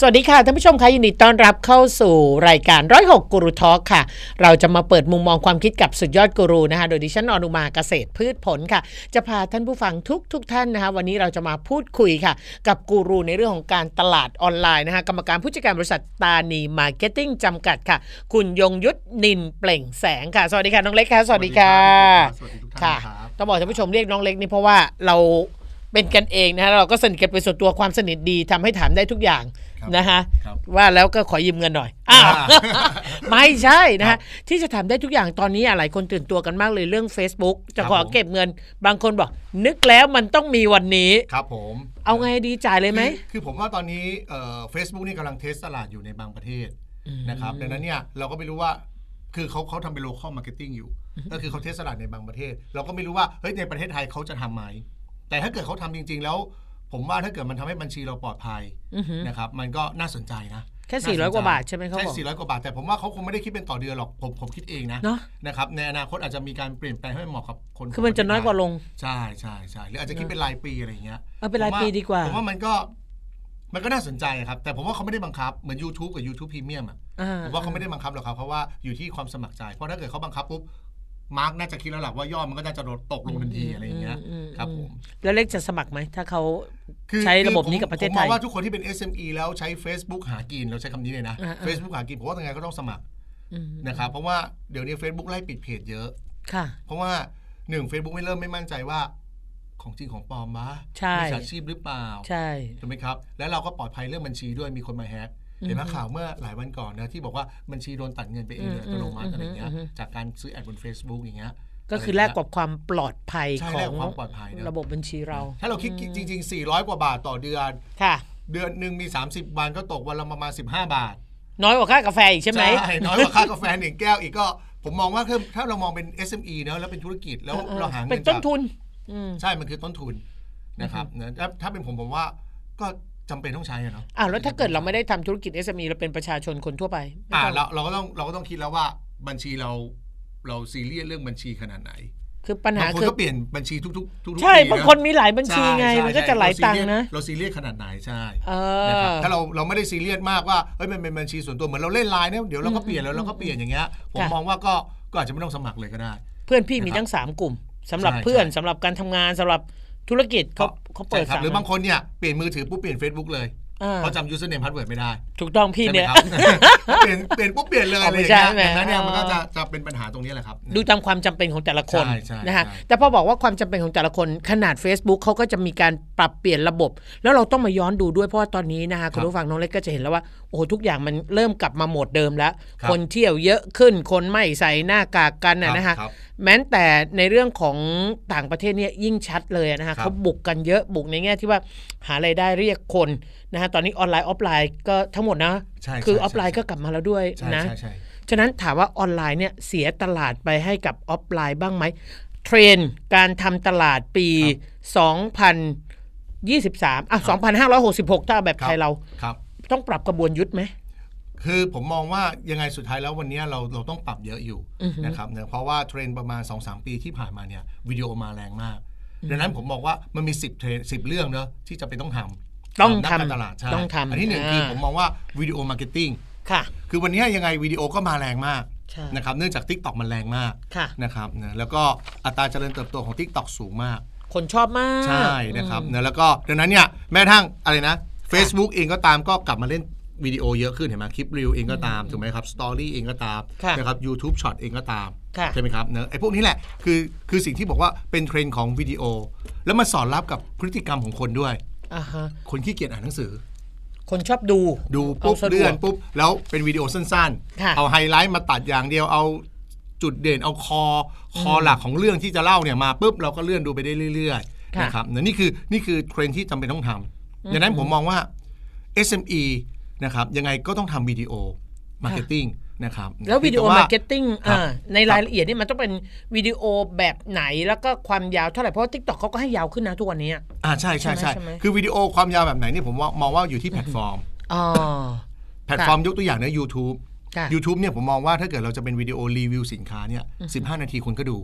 สวัสดีค่ะท่านผู้ชมคะยินดีต้อนรับเข้าสู่รายการร้อยหกกูรูทอล์กค่ะ เราจะมาเปิดมุมมองความคิดกับสุดยอดกูรูนะคะ โดยดิฉันอนุมาเกษตรพืชผลค่ะ จะพาท่านผู้ฟังทุกทุกๆท่านนะคะวันนี้เราจะมาพูดคุยค่ะ กับกูรูในเรื่องของการตลาดออนไลน์นะคะกรรมการผู้จัดการบริษัทตานีมาร์เก็ตติ้งจำกัดค่ะ คุณยงยุทธนินเปล่งแสงค่ะ สวัสดีค่ะน้องเล็กค่ะสวัสดีค่ะสวัสดีทุกท่าค่ะนครับต้องบอกท่านผู้ชมเรียกน้องเล็กนี่เพราะว่าเราเป็นกันเองนะฮะเราก็สนิทกันเป็นส่วนตัวความสนิทดีทำให้ถามได้ทุกอย่าง ครับนะคะครับ ว่าแล้วก็ขอยืมเงินหน่อยอ้าวอ่า ไม่ใช่นะครัฮะบที่จะทำได้ทุกอย่างตอนนี้หลายคนตื่นตัวกันมากเลยเรื่อง Facebook จะครับขอผม เก็บเงิน บางคนบอก นึกแล้วมันต้องมีวันนี้ ครับผมเอาไงดีจ่ายเลยไหม คือคือผมว่าตอนนี้เอ่อ Facebook นี่กำลังเทสตลาดอยู่ในบางประเทศนะครับดังนั้นเนี่ยเราก็ไม่รู้ว่าคือเขาเขาทำเป็น local marketing อยู่ ก็คือเขาเทสตลาดในบางประเทศ เราก็ไม่รู้ว่าเฮ้ยในประเทศไทยเขาจะทำไหมแต่ถ้าเกิดเขาทำจริง ๆ แล้ว ผมว่าถ้าเกิดมันทำให้บัญชีเราปลอดภัยอือหือนะครับมันก็น่าสนใจนะแค่น่สนใจ400 กว่าบาทใช่ไหมเขาบอกใช่ 400 กว่าบาท แต่ผมว่าเขาคงไม่ได้คิดเป็นต่อเดือนหรอก ผมผมคิดเองนะเนาะนะครับ ในอนาคตอาจจะมีการเปลี่ยนแปลงให้มันเหมาะกับคน คือมันจะน้อยกว่าลง ใช่ใช่ใช่หรืออาจจะคิดเป็นรายปีอะไรอย่างเงี้ยเอาเป็นรายปีดีกว่า ผมว่ามันก็ มันก็น่าสนใจครับ แต่ผมว่าเขาไม่ได้บังคับ เหมือน YouTube กับ YouTube Premium อะอ่ผมว่าเขาไม่ได้บังคับหรอกครับ เพราะว่าอยู่ที่ความสมัครใจ เพราะถ้าเกิดเขาบังคับปุ๊บ มาร์กน่าจะคิดแล้วแหละว่ายอดมันก็น่าจะลดตกลงทันทีอะไรอย่างเงี้ยอืมครับผมแล้วเล็กจะสมัครไหมถ้าเขาคือใช้ระบบคือนี้กับประเทศผมไทมยองว่าทุกคนที่เป็น SME แล้วใช้ Facebook หากินเราใช้คำนี้เลยนะอ่าๆ Facebook หากินผมว่ายังไงก็ต้องสมัครอืมนะครับเพราะว่าเดี๋ยวนี้ Facebook ไล่ปิดเพจเยอะค่ะ เพราะว่าหนึ่ง Facebook ไม่เริ่มไม่มั่นใจว่าของจริงของปลอมมะใช่มีฉาชีพหรือเปล่า ใช่ถูกไหมครับ แล้วเราก็ปลอดภัยเรื่องบัญชีด้วยมีคนมาแฮก เห็นไหมอือฮึข่าวเมื่อหลายวันก่อนนะที่บอกว่าบัญชีโดนตัดเงินไปเองโดยอัตโนมัติอืมอะไรเงี้ยอือฮึจากการซื้อแอดบน Facebook อย่างเงี้ยก็คือแลกกับความปลอดภัยใช่ขอแลกงกับความปลอดภัยนะระบบบัญชีเรา ถ้าเราคิดจริง ๆ 400 กว่าบาทต่อเดือนค่ะ เดือนหนึ่งมี 30 วันก็ตกวันละประมาณ 15 บาท น้อยกว่าค่ากาแฟอีกใช่ไหมน้อยกว่าค่ากาแฟหนึ่งแก้วอีกก็ ผมมองว่าถ้าถ้าเรามองเป็น SME เนอะแล้วเป็นธุรกิจแล้วออเราหาเงินเป็นต้นจากทุนอืมใช่มันคือต้นทุนนะครับนะถ้าถ้าเป็นผมผมว่าก็ จำเป็นต้องใช้อะเนาะอ้าวแล้วถ้าเกิดเราไม่ได้ทำธุรกิจ SME เราเป็นประชาชนคนทั่วไปไม่อ่าต้องเราเราก็ต้องเราก็ต้องคิดแล้วว่าบัญชีเราเราซีเรียสเรื่องบัญชีขนาดไหน คือปัญหาบางคนคือก็เปลี่ยนบัญชีทุกๆทุกๆใช่ปีะบางคนมีหลายบัญชีใช่ไงใช่มันก็จะหลายตังค์นะเราซีเรียสขนาดไหนใช่เอนะครับอถ้าเราเราไม่ได้ซีเรียสมากว่าเอ้ยมันเป็นบัญชีส่วนตัวเหมือนเราเล่นไลน์เนี่ยเดี๋ยวเราก็เปลี่ยนแล้วเราก็เปลี่ยนอย่างเงี้ยผมค่ะมองว่าก็ก็อาจจะไม่ต้องสมัครเลยก็ได้ เพื่อนพี่มีนะครับทั้งสามกลุ่มสำหรับใช่เพื่อนใช่สำหรับการทำงานสำหรับ ธุรกิจเขาเขาเปิดใช่ครับสามหรือบางคนเนี่ยเปลี่ยนมือถือปุ๊บเปลี่ยน Facebook เลยอ่า เพราะจำ username password ไม่ได้ถูกต้องพี่ใช่ไหมเนี่ยครับเปลี่ยนเปลี่ยนปุ๊บเปลี่ยนเลยอ๋ออะไรไม่อย่างใช่เงี้ยไหมดังนั้นเนี่ยมันก็อ๋อจะจะเป็นปัญหาตรงนี้แหละครับ ดูตามความจำเป็นของแต่ละคนใช่ใช่นะฮะใช่แต่พอบอกว่าความจำเป็นของแต่ละคนขนาด Facebook เขาก็จะมีการปรับเปลี่ยนระบบ แล้วเราต้องมาย้อนดูด้วยเพราะว่าตอนนี้นะคะคุณผู้ฟังน้องเล็กก็จะเห็นแล้วว่าโอ้โหทุกอย่างมันเริ่มกลับมาโหมดเดิมแล้วครับคนเที่ยวเยอะขึ้นคนไม่ใส่หน้ากากกันนะนะคะครับแม้แต่ในเรื่องของต่างประเทศเนี่ยยิ่งชัดเลยนะคะครับเขาบุกกันเยอะบุกในแง่ที่ว่าหารายได้เรียกคนนะฮะตอนนี้ออนไลน์ออฟไลน์ก็ทั้งหมดนะใช่คืออใช่อฟไลน์ก็กลับมาแล้วด้วยใช่นะใช่ใช่ฉะนั้นถามว่าออนไลน์เนี่ยเสียตลาดไปให้กับออฟไลน์บ้างไหมเทรนด์การทำตลาดปี 2023 อะ 2,566 ถ้าแบบไทยเราครับต้องปรับกระบวนยุทธไหมคือผมมองว่ายังไงสุดท้ายแล้ววันนี้เราเราต้องปรับเยอะอยู่อือฮึนะครับเนี่ยเพราะว่าเทรนด์ประมาณ 2-3 ปีที่ผ่านมาเนี่ยวิดีโอมาแรงมากดังนั้นผมบอกว่ามันมี 10 เทรนสิเรื่องเนอะที่จะไปต้องทำ ต้องนักทำการตลาดใช่ต้องทำอันที่หนึ่งคือผมมองว่าวิดีโอมาร์เก็ตติ้งค่ะ คือวันนี้ยังไงวิดีโอก็มาแรงมากใช่นะครับเนื่องจาก Tik t o อกมันแรงมากค่ะนะครับนะแล้วก็อัตราเจริญเติบโตของ Tik t o อกสูงมาก คนชอบมาก ใช่นะครับนะแล้วก็ดังนั้นเนี่ยแม้กระทั่งอะไรนะ Facebook เองก็ตามก็กลับมาเล่นวิดีโอเยอะขึ้นเห็นไหมคลิปรีวเองก็ตามถูกไหมครับสตอรี่เองก็ตามค่ะนะครับ YouTube Short เองก็ตามค่ะใช่ไหมครับเนอะไอ้พวกนี้แหละคือคือสิ่งที่บอกว่าเป็นเทรนด์ของวิดีโอ แล้วมันสอดรับกับพฤติกรรมของคนด้วย อ่าฮะคนขี้เกียจอ่านหนังสือ คนชอบดู ดูปุ๊บเอาสะดวก เลื่อนปุ๊บแล้วเป็นวิดีโอสั้นค่ะ ๆ เอาไฮไลท์มาตัดอย่างเดียวเอาจุดเด่นเอาคอ คอหลักของเรื่องที่จะเล่าเนี่ยมาปุ๊บเราก็เลื่อนดูไปได้เรื่อยๆค่ะ นะครับเนี่ยนี่คือนี่คือเทรนด์ที่จำเป็นต้องทำดังนั้นผมมองว่า SME นะครับยังไงก็ต้องทำวิดีโอมาร์เก็ตติ้ง นะครับแล้ววิดีโอแต่มาร์เก็ตติ้งครับอ่าในรายละเอียดนี่มันต้องเป็นวิดีโอแบบไหนแล้วก็ความยาวเท่าไหร่เพราะว่าทิกตอกเขาก็ให้ยาวขึ้นนะทุกวันนี้อ่าใช่ใช่ใช่ใช่ไหมคือวิดีโอความยาวแบบไหนนี่ผมว่ามองว่าอยู่ที่แพลตฟอร์มอ๋อแพลตฟอร์มยกตัวอย่างใน YouTube ค่ะ YouTube เนี่ยผมมองว่าถ้าเกิดเราจะเป็นวิดีโอรีวิวสินค้าเนี่ยสินาทีคนก็ดู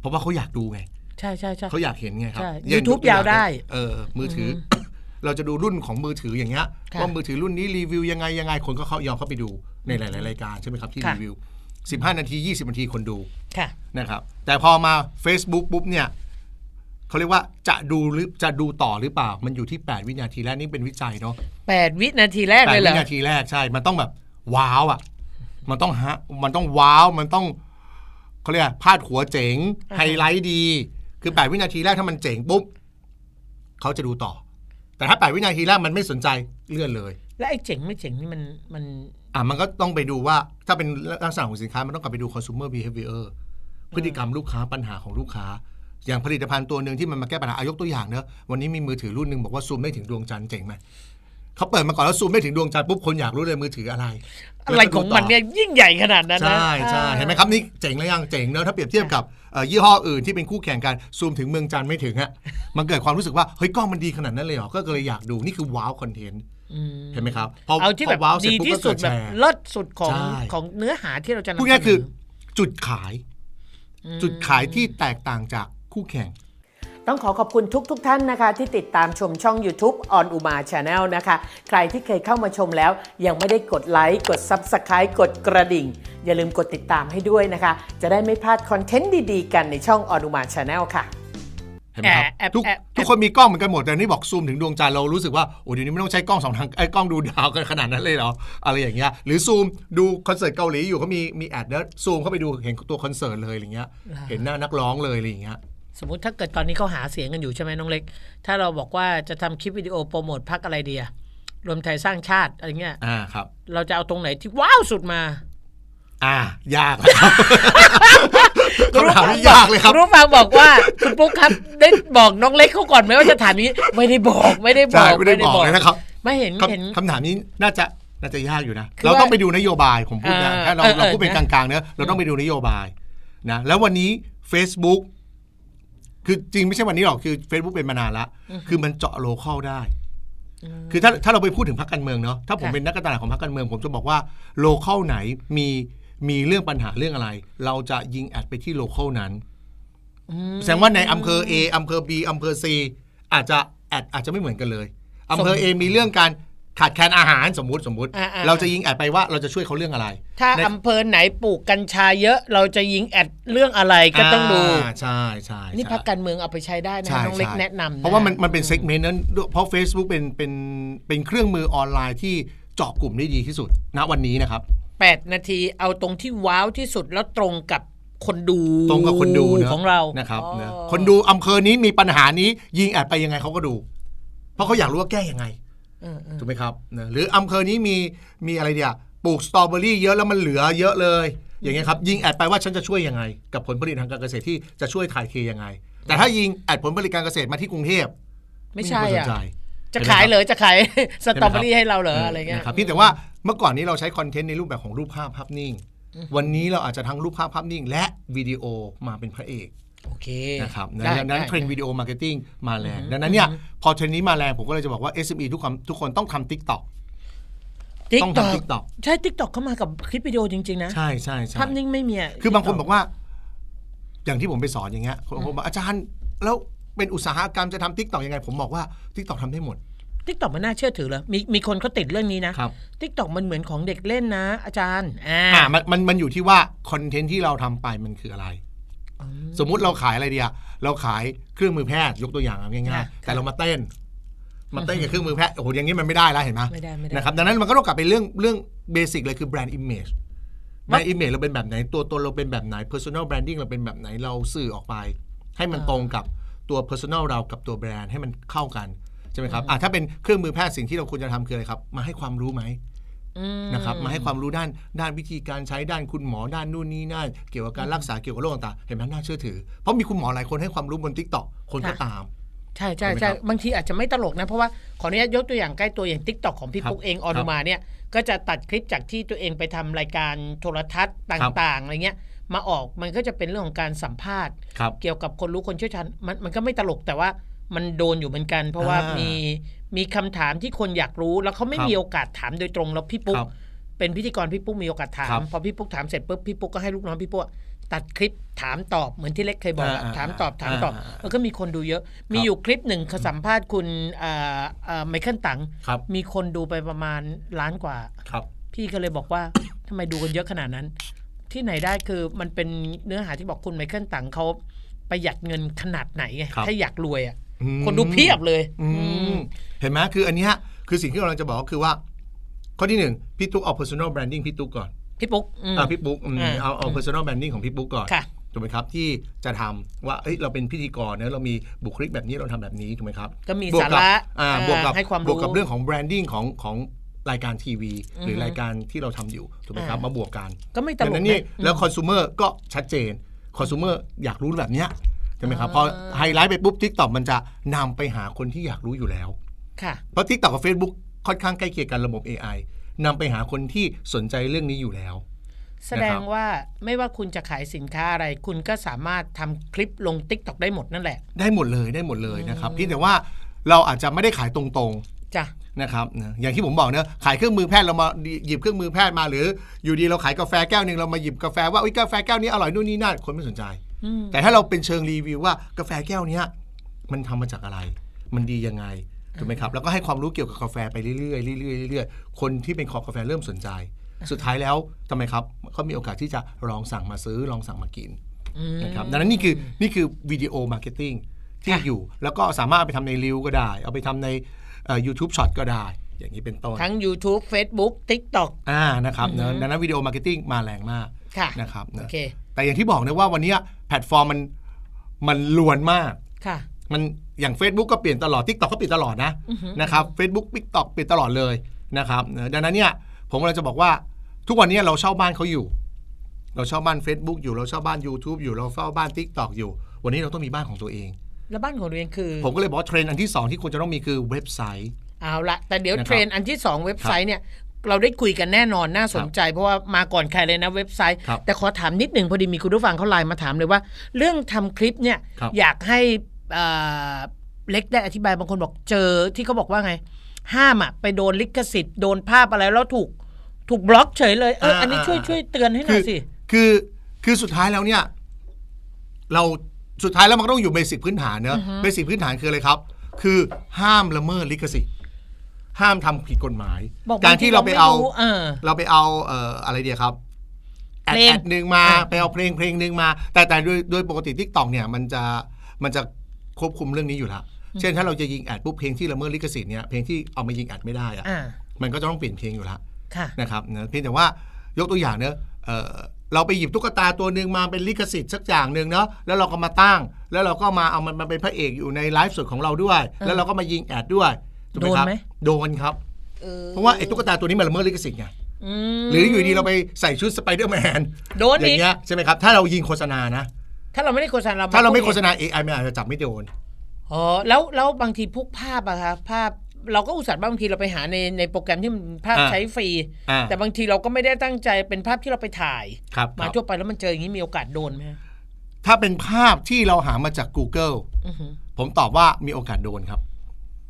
เพราะว่าเขาอยากดูไง ใช่ใช่ใช่เขาอยากเห็นไงครับใช่อย่าง YouTube ตัอยาวได้ เออมือถืออ เราจะดูรุ่นของมือถืออย่างเงี้ยค่ะว่ามือถือรุ่นนี้รีวิวยังไงยังไงคนก็เขายอมเข้าไปดูในหลาย ๆ รายการใช่ไหมครับที่ค่ะรีวิว 15 นาที 20 นาทีคนดูค่ะนะครับ แต่พอมา Facebook ปุ๊บเนี่ยเขาเรียกว่าจะดูหรือจะดูต่อหรือเปล่า มันอยู่ที่ 8 วินาทีแรกนี่เป็นวิจัยเนาะแปดวินาทีแรกแปเลดยเหรวิอนาทีแรกใช่ มันต้องแบบว้าวอะ มันต้องฮะมันต้องว้าวมันต้องเขาเรียกอะไรพาดหัวเจ๋งอ่าฮะไฮไลท์ดี คือแปดวินาทีแรกถ้ามันเจ๋งปุ๊บเขาจะดูต่อ แต่ถ้าแปดวินาทีแรกมันไม่สนใจเลื่อนเลย และไอ้เจ๋งไม่เจ๋งนี่มันมัน อะมันก็ต้องไปดูว่าถ้าเป็นลักษณะของสินค้ามันต้องกลับไปดู consumer behavior พฤติกรรมลูกค้าปัญหาของลูกค้า อย่างผลิตภัณฑ์ตัวหนึ่งที่มันมาแก้ปัญหาอายกตัวอย่างเนอะวันนี้มีมือถือรุ่นหนึ่งบอกว่าซูมไม่ถึงดวงจันทร์เจ๋งไหมเขาเปิดมาก่อนแล้วซูมไม่ถึงดวงจันทร์ปุ๊บคนอยากรู้เลยมือถืออะไรอะไรของมันเนี่ยยิ่งใหญ่ขนาดนั้นนะใช่ใช่เห็นไหมครับนี่เจ๋งแล้วยังเจ๋งเนอะถ้าเปรียบเทียบกับเอ่อ ยี่ห้ออื่นที่เป็นคู่แข่งกันซูมถึงเมืองจันทร์ไม่ถึงฮะมันเกิดความรู้สึกว่าเฮ้ยกล้องมันดีขนาดนั้นเลยเหรอก็เลยอยากดูนี่คือว้าวคอนเทนต์อืมเห็นไหมครับพอเอาที่แบบพว้าวเสร็จดีปุ๊บที่ก็สุเกิดดแบแชบร์เลิศสุดของใช่ของเนื้อหาที่เราจะนำพูดง่ายๆคือเสนจุดขาย จุดขายที่แตกต่างจากคู่แข่ง ต้องขอขอบคุณทุกทท่านนะคะ ที่ติดตามชมช่อง YouTube on Uma Channel นะคะ ใครที่เคยเข้ามาชมแล้ว ยังไม่ได้กดไลค์กด Subscribe กดกระดิ่ง อย่าลืมกดติดตามให้ด้วยนะคะ จะได้ไม่พลาดคอนเทนต์ดีๆ กันในช่อง on Uma Channel ค่ะเห็นไหมครับแอบทุกแอบทุกคนมีกล้องเหมือนกันหมดแต่นี่บอกซูมถึงดวงจันทร์เรารู้สึกว่าโอ้เดี๋ยวนี้ไม่ต้องใช้กล้องสองทางไอ้ยกล้องดูดาวกันขนาดนั้นเลยเหรออะไรอย่างเงี้ยหรือซูมดูคอนเสิร์ตเกาหลีอยู่เขามีมีแอดแล้วซูมเข้าไปดูเห็นตัวคอนเสิร์ตเลยอะไรเงี้ยเห็นหน้านักร้องเลยอะไรอย่างเงี้ย สมมุติถ้าเกิดตอนนี้เขาหาเสียงกันอยู่ใช่ไหมน้องเล็ก ถ้าเราบอกว่าจะทำคลิปวิดีโอโปรโมทพักอะไรเดียรวมไทยสร้างชาติอะไรเงี้ยอ่าครับ เราจะเอาตรงไหนที่ว้าวสุดมา อ่า ยากเลยครับคำถามที่ยากเลยครับรู้ฟังบอกว่าคุณปุ๊กครับได้บอกน้องเล็กเขาก่อนไหมว่าจะถามนี้ไม่ได้บอกไม่ได้บใช่อกไม่ได้บอกเลยนะครับ ไม่เห็นคำเห็นคำถามนี้น่าจะน่าจะยากอยู่นะคือเราว่าต้องไปดูนโยบายผมพูดนะเออถ้าเราเออเออเราพูดเป็นกนะลางๆเนอะเราต้องไปดูนโยบายนะแล้ววันนี้ Facebook คือจริงไม่ใช่วันนี้หรอกคือ Facebook เป็นมานานละคือมันเจาะโลเคอลได้ คือถ้าถ้าเราไปพูดถึงพรรคการเมืองเนาะถ้าผมค่ะเป็นนักการตลาดของพรรคการเมือง ผมจะบอกว่าโลเคอลไหนมีมีเรื่องปัญหาเรื่องอะไร เราจะยิงแอดไปที่โลเคอลนั้นแสดงว่าในอำเภอ A อำเภอ B อำเภอ C อาจจะแอดอาจจะไม่เหมือนกันเลยอำเภอ A มีเรื่องการ ขาดแคลนอาหารสมมุติสมมุติ อ่าๆ เราจะยิงแอดไปว่าเราจะช่วยเขาเรื่องอะไรถ้าในอำเภอไหนปลูกกัญชาเยอะเราจะยิงแอดเรื่องอะไรก็ต้องดูาใช่ใช่นี่ใช่ พักการเมืองเอาไปใช้ได้นะใช่น้องเล็กใช่แนะนำเพราะว่ามันมันเป็นเซกเมนต์นั้นด้วยเพราะ Facebook เป็นเป็นเป็นเครื่องมือออนไลน์ที่เจาะกลุ่มได้ดีที่สุด ณวันนี้นะครับ แปดนาทีเอาตรงที่ว้าวที่สุดแล้วตรงกับคนดูตรงกับคนดูเนอะของเรานะครับอ๋อ นะคนดูอำเภอนี้มีปัญหานี้ยิงแอดไปยังไงเขาก็ดู เพราะเขาอยากรู้ว่าแก้ยังไงเออเออ ถูกไหมครับนะหรืออำเภอนี้มีมีอะไรเดียปลูกสตรอเบอรี่เยอะแล้วมันเหลือเยอะเลย อย่างเงี้ยครับยิงแอดไปว่าฉันจะช่วยยังไง กับผลผลิตทางการเกษตรที่จะช่วยถ่ายเทยังไง แต่ถ้ายิงแอดผลผลิตการเกษตรมาที่กรุงเทพไม่ใช่คนสอะนใจจะขายเหรอจะขายสตรอเบอรี่ให้เราเหรออะไรเงี้ยนะครับเพี่แต่ว่าเมื่อก่อนนี้เราใช้คอนเทนต์ในรูปแบบของรูปภาพภาพนิ่ง วันนี้เราอาจจะทั้งรูปภาพภาพนิ่ง และวิดีโอมาเป็นพระเอก โอเคนะครับได้ดังนั้นได้เทรนด์วิดีโอมาร์เก็ตติ้งมาแรงดังนั้นเนี่ยพอเทรนด์นี้มาแรงผมก็เลยจะบอกว่า SME ทุกคนทุกคนต้องทำ TikTok ติ๊กต้องต็อกทำ TikTok ใช่ติ๊กต็อกเข้ามากับคลิปวิดีโอจริง ๆ นะ ใช่ใช่ใช่ภาพนิ่งไม่มีะคือบางคน TikTok บอกว่า อย่างที่ผมไปสอนอย่างเงี้ยคนผมบอกอาจารย์ แล้วเป็นอุตสาหกรรมจะทำ TikTok ยังไง ผมบอกว่า TikTok ทำได้หมดทิกตอกมันน่าเชื่อถือเหรอมีมีคนเขาติดเรื่องนี้นะครับทิกตอกมันเหมือนของเด็กเล่นนะ อาจารย์อ่าอ่ามันมันมันอยู่ที่ว่าคอนเทนต์ที่เราทำไปมันคืออะไร สมมุติเราขายอะไรเดียเราขายเครื่องมือแพทย์ยกตัวอย่างเอาง่ายค่ะๆแต่เรามาเต้นมาเต้นกับเครื่องมือแพทย์โอ้โหอย่างนี้มันไม่ได้แล้วเห็นไหมไม่ได้ไม่ได้นะครับดังนั้นมันก็ต้องกลับไปเรื่องเรื่องเบสิกเลยคือแบรนด์อิมเมจแบรนด์อิมเมจเราเป็นแบบไหน ตัวตนเราเป็นแบบไหน personal branding เราเป็นแบบไหนเราสื่อออกไป ให้มันตรงกับตัว personal เรากับตัวแบรนด์ให้มันเข้ากันใช่ไหมครับอะถ้าเป็นเครื่องมือแพทย์สิ่งที่เราควรจะทำคืออะไรครับ มาให้ความรู้ไหมอืม นะครับมาให้ความรู้ด้านด้านวิธีการใช้ด้านคุณหมอด้านนู่นนี่นั่นเกี่ยวกับการรักษาเกี่ยวกับโรคต่างๆเห็นไหมน่าเชื่อถือ เพราะมีคุณหมอหลายคนให้ความรู้บนทิกตอกคนก็ค่ะตามใช่ใช่ใช่ไหมใช่ครับบางทีอาจจะไม่ตลกนะ เพราะว่าขออนุญาตยกตัวอย่างใกล้ตัวอย่างทิกตอกของพี่ครับปุ๊กเองออครันุบมาเนี่ยก็จะตัดคลิปจากที่ตัวเองไปทำรายการโทรทัศน์ต่างๆอะไรเงี้ยมาออกมันก็จะเป็นเรื่องของการสัมภาษณ์ครับเกี่ยวกับคนรู้คนเชี่ยวชาญมันมันก็ไม่ตลกแต่ว่ามันโดนอยู่เหมือนกัน เพราะว่าอ่ามี มีมีคำถามที่คนอยากรู้ แล้วเขาไม่ครับมีโอกาสถามโดยตรงแล้วพี่ปุ๊กครับเป็นพิธีกรพี่ปุ๊กมีโอกาสถาครัมบพอพี่ปุ๊กถามเสร็จปุ๊บพี่ปุ๊กก็ให้ลูกน้องพี่ปุ๊กตัดคลิปถามตอบเหมือนที่เล็กเคยบอกอะอ่าถามตอบถามตอบอ่าอ่าแล้วก็มีคนดูเยอะ มีอยู่คลิปหนึ่งเขาสัมภาษณ์คุณอ่าอ่าไมเคิลตังครับมีคนดูไปประมาณล้านกว่าครับ พี่ก็เลยบอกว่าทำไมดูกันเยอะขนาดนั้น ที่ไหนได้คือมันเป็นเนื้อหาที่บอกคุณไมเคิลตังเขาประหยัดเงินขนาดไหนไงครับถ้าอยากรวยอะอืม คนดูเพียบเลยอืมเห็นไหมคืออันเนี้ยคือสิ่งที่เราจะบอกก็คือว่า ข้อที่หนึ่งพี่ตุ๊กเอา personal branding พี่ตุ๊กก่อน พี่ปุ๊กอืมอ่าพี่ปุ๊กอืมอ่าเอาเอา personal branding ของพี่ปุ๊กก่อนค่ะถูกไหมครับที่จะทำว่าเอ้ยเราเป็นพิธีกรเนอะเรามีบุคลิกแบบนี้เราทำแบบนี้ถูกไหมครับ ก็มีบวสากกับระอ่าอ่าบวกกับให้ความรู้บวกกับเรื่องของ branding ของของรายการทีวี หรืออฮึรายการที่เราทำอยู่ถูกไหมครับอ่ามมาบวกกันก็ไม่ตดัลงกนั้นนี่นะแล้วคอน sumer ก็ชัดเจนคอน sumer อยากรู้แบบเนี้ย ใช่ไหมครับพอไฮไลท์ไปปุ๊บ TikTok มันจะนำไปหาคนที่อยากรู้อยู่แล้วค่ะเพราะ TikTok กับ Facebook ค่อนข้างใกล้เคียงกันระบบ AI นำไปหาคนที่สนใจเรื่องนี้อยู่แล้ว แสดงว่าไม่ว่าคุณจะขายสินค้าอะไร คุณก็สามารถทำคลิปลง t ิ k t o k ได้หมดนั่นแหละ ได้หมดเลยได้หมดเลยนะครับเพียงแต่ว่าเราอาจจะไม่ได้ขายตรงๆจ้ะนะครับนะอย่างที่ผมบอกเนอะขายเครื่องมือแพทย์เรามาหยิบเครื่องมือแพทย์มาหรือ อยู่ดีเราขายกาแฟแก้วหนึ่งเรามาหยิบกาแฟว่าอุ๊ยกาแฟแก้วนี้อร่อยนู่นนี่นั่นคนไม่สนใจอืม แต่ถ้าเราเป็นเชิงรีวิวว่ากาแฟแก้วเนี้ยมันทำมาจากอะไร มันดียังไงถูกไหมครับแล้วก็ให้ความรู้เกี่ยวกับกาแฟไปเรื่อยๆเรื่อยๆเรื่อยๆคนที่เป็นคอกาแฟเริ่มสนใจ สุดท้ายแล้วทำไมครับเขามีโอกาสที่จะลองสั่งมาซื้อลองสั่งมากินอืมนะครับดังนั้นนี่คือนี่คือวิดีโอมาร์เก็ตติ้งที่ค่ะอยู่ แล้วก็สามารถเอาไปทำในรีวก็ได้ เอาไปทำในยูทูบช็อตก็ได้ อย่างนี้เป็นต้น ทั้ง YouTube Facebook TikTok อ่านะครับเนอะดังนั้นวิดีโอมาร์เก็ตติ้งมาแรงมากค่ะนะครับโอนะเค แต่อย่างที่บอกนะว่าวันนี้แพลตฟอร์มมันมันลวนมากค่ะมันอย่าง Facebook ก็เปลี่ยนตลอด TikTok ก็เปลี่ยนตลอดนะนะครับ Facebook TikTok เปลี่ยนตลอดเลยนะครับนะดังนั้นเนี่ยผมกำลังจะบอกว่าทุกวันนี้เราเช่าบ้านเขาอยู่ เราเช่าบ้าน Facebook อยู่เราเช่าบ้าน YouTube อยู่เราเฝ้าบ้าน TikTok อยู่ วันนี้เราต้องมีบ้านของตัวเอง แล้วบ้านของตัวเองคือ ผมก็เลยบอกว่าเทรนด์อันที่สองที่ควรจะต้องมีคือเว็บไซต์เอาละแต่เดี๋ยวนะครับเทรนด์อันที่ 2 เว็บไซต์เนี่ย เราได้คุยกันแน่นอนน่าสนใจ เพราะว่ามาก่อนใครเลยนะเว็บไซต์ครับแต่ขอถามนิดหนึ่งพอดีมีคุณผู้ฟังเขาไลน์มาถามเลยว่า เรื่องทำคลิปเนี่ยครับอยากให้เอ่อเล็กได้อธิบายบางคนบอกเจอที่เขาบอกว่าไง ห้ามอะไปโดนลิขสิทธิ์โดนภาพอะไรแล้วถูกถูกบล็อกเฉยเลยเอออันนี้ช่วยช่วยเตือนให้หน่คือยสิคือคือสุดท้ายแล้วเนี่ย เราสุดท้ายแล้วมันก็ต้องอยู่เบสิกพื้นฐานเนอะเบสิกพื้นฐานคืออะไรครับ คือห้ามละเมิดลิขสิทธิ์ ห้ามทำผิดกฎหมายบอกการที่เราไปเอาบงทีเราไม่รู้เออเราไปเอาเอ่ออะไรเดียครับแอดเพลงแอดหนึ่งมาอ่าไปเอาเพลงเพลงหนึ่งมา แต่แต่โดยโดยปกติทิกตอกเนี่ยมันจะมันจะควบคุมเรื่องนี้อยู่แล้วเช่นถ้าเราจะยิงแอดปุ๊บเพลงที่ละเมิดลิขสิทธิ์เนี่ยเพลงที่เอามายิงแอดไม่ได้อะอ่ามันก็จะต้องเปลี่ยนเพลงอยู่แล้วค่ะนะครับนะเพียงแต่ว่ายกตัวอย่างเนอะเอ่อเราไปหยิบตุ๊กตาตัวหนึ่งมาเป็นลิขสิทธิ์สักอย่างหนึ่งเนาะแล้วเราก็มาตั้ง แล้วเราก็มาเอามันมาเป็นพระเอกอยู่ในไลฟ์สดของเราด้วย แล้วเราก็มายิงแอดด้วย ถูกไหมครับโดนไหม โดนครับเออเพราะว่าไอ้ตุ๊กตาตัวนี้มันละเมิดลิขสิทธิ์ไงอืมหรืออยู่ดีเราไปใส่ชุดสไปเดอร์แมนโดนออีย่ากงเงี้ยใช่ไหมครับ ถ้าเรายิงโฆษณานะ ถ้าเราไม่ได้โฆษณาถ้าเราไม่โฆษณาณา AI มันอาจจะจับไม่โดน อ๋อแล้วแล้วบางทีพวกภาพอะคะภาพเราก็อุตส่าห์บางทีเราไปหาในในโปรแกรมที่มันภาพอ่า ใช้ฟรี อ่าแต่บางทีเราก็ไม่ได้ตั้งใจเป็นภาพที่เราไปถ่าย ครับมาครับทั่วไปแล้วมันเจออย่างนี้มีโอกาสโดนไหมฮะถ้าเป็นภาพที่เราหามาจาก Google อือหือผมตอบว่ามีโอกาสโดนครับ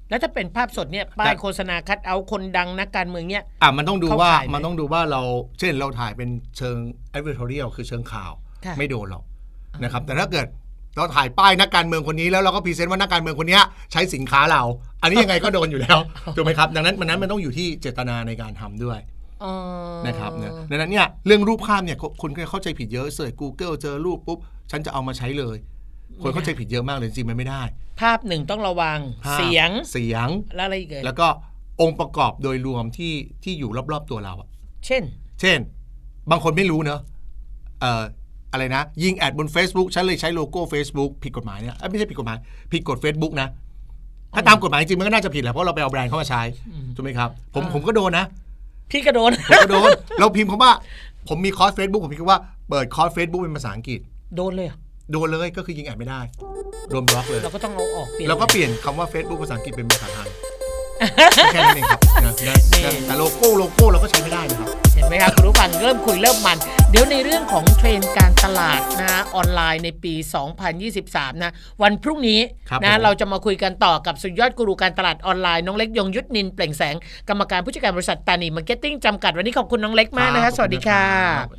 แล้วถ้าเป็นภาพสดเนี่ยป้ายโฆษณาคัดเอาคนดังนักการเมืองเนี่ยอะมันต้องดูว่าเข้าข่ายไหมมันต้องดูว่าเราเช่นเราถ่ายเป็นเชิง editorial คือเชิงข่าวค่ะไม่โดนหรอกนะครับ แต่ถ้าเกิดเราถ่ายป้ายนักการเมืองคนนี้แล้วเราก็พรีเซนต์ว่านักการเมืองคนเนี้ยใช้สินค้าเรา อันนี้ยังไงก็โดนอยู่แล้วถูกไหมครับ ดังนั้นมันนั้นมันต้องอยู่ที่เจตนาในการทำด้วยอ๋อนะครับนะดังนั้นเนี่ยเรื่องรูปภาพเนี่ยคนคนเข้าใจผิดเยอะเสิร์ช Google เจอรูปปุ๊บฉันจะเอามาใช้เลย คนเข้าใจผิดเยอะมากเลยจริงๆมันไม่ได้ ภาพหนึ่งต้องระวังภาพเสียงเสียง แล้วอะไรอีกเอ่ยแล้วก็องค์ประกอบโดยรวมที่ที่อยู่รอบๆตัวเราอะเช่น เช่น บางคนไม่รู้เนอะเอ่ออะไรนะ ยิงแอดบน Facebook ฉันเลยใช้โลโก้ Facebook ผิดกฎหมายเนี่ยเอ้ยไม่ใช่ผิดกฎหมายผิดกฎ Facebook นะ ถ้าตามกฎหมายจริงมันก็น่าจะผิดแหละเพราะเราไปเอาแบรนด์เข้ามาใช้ถูกไหมครับ ผมอ่าผมก็โดนนะ พี่กระโดน ผมก็โดน เราพิมพ์คำว่า ผมมีคอร์ส Facebook ผมพิมพ์ว่าเปิดคอร์ส Facebook เป็นภาษาอังกฤษ โดนเลยเหรอโดนเลยก็คือยิงแอดไม่ได้ โดนบล็อกเลย เราก็ต้องเอาออกเปลี่ยน แล้วก็เปลี่ยนคำว่า Facebook ภาษาอังกฤษเป็นภาษาไทยแค่นั้นเองครับนะนะนะแต่โลโก้โลโก้เราก็ใช้ไม่ได้นะครับ เห็นไหมครับคุณผู้ฟังเริ่มคุยเริ่มมัน เดี๋ยวในเรื่องของเทรนด์การตลาดนะออนไลน์ในปี 2023 นะ วันพรุ่งนี้ครับนะผม เราจะมาคุยกันต่อกับสุดยอดกูรูการตลาดออนไลน์ น้องเล็กยงยุทธนินเปล่งแสง กรรมการผู้จัดการบริษัทตานีมาร์เก็ตติ้งจำกัดวันนี้ขอบคุณน้องเล็กมากนะคะสวัสดีค่ะรับ